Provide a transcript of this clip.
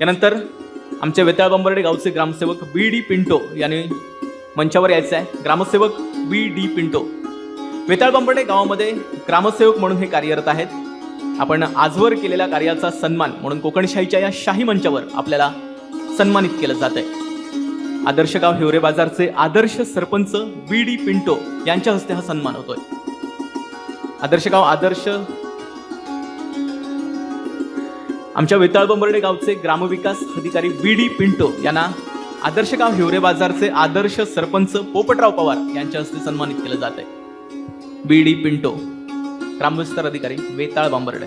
यानंतर आमचे वेताळ बंबर्डे गावचे ग्रामसेवक बी डी पिंटो यांनी मंचावर यायचं आहे. ग्रामसेवक बी डी पिंटो. वेताळ बंबर्डे गावामध्ये ग्रामसेवक म्हणून हे कार्यरत आहेत. आपण आजवर केलेल्या कार्याचा सन्मान म्हणून कोकणशाहीच्या या शाही मंचावर आपल्याला सन्मानित केलं जात आहे आदर्श गाव हिवरे बाजारचे आदर्श सरपंच बी डी पिंटो यांच्या हस्ते हा सन्मान होतोय. आदर्श गाव आदर्श आमच्या वेताळबंबर्डे गावचे ग्रामविकास अधिकारी बी डी पिंटो यांना आदर्श गाव हिवरे बाजारचे आदर्श सरपंच पोपटराव पवार यांच्या हस्ते सन्मानित केलं जात आहे. बी डी पिंटो ग्रामविस्तार अधिकारी वेताळ बांबर्डे.